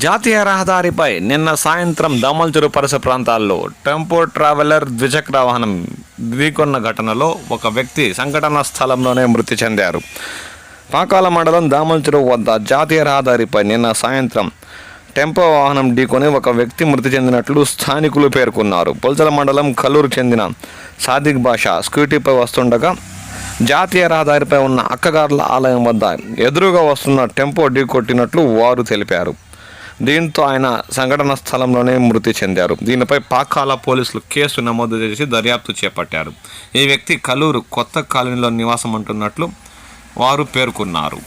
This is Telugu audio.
జాతీయ రహదారిపై నిన్న సాయంత్రం దామల్చెరు పరిసర ప్రాంతాల్లో టెంపో ట్రావెలర్ ద్విచక్ర వాహనం ఢీకొన్న ఘటనలో ఒక వ్యక్తి సంఘటన స్థలంలోనే మృతి చెందారు. పాకాల మండలం దామల్చెరు వద్ద జాతీయ రహదారిపై నిన్న సాయంత్రం టెంపో వాహనం ఢీకొని ఒక వ్యక్తి మృతి చెందినట్లు స్థానికులు పేర్కొన్నారు. పుల్చల మండలం కల్లూరు చెందిన సాదిక్ బాషా స్కూటీపై వస్తుండగా జాతీయ రహదారిపై ఉన్న అక్కగార్ల ఆలయం వద్ద ఎదురుగా వస్తున్న టెంపో ఢీకొట్టినట్లు వారు తెలిపారు. దీంతో ఆయన సంఘటన స్థలంలోనే మృతి చెందారు. దీనిపై పాకాల పోలీసులు కేసు నమోదు చేసి దర్యాప్తు చేపట్టారు. ఈ వ్యక్తి కలూరు కొత్త కాలనీలో నివాసం అంటున్నట్లు వారు పేర్కొన్నారు.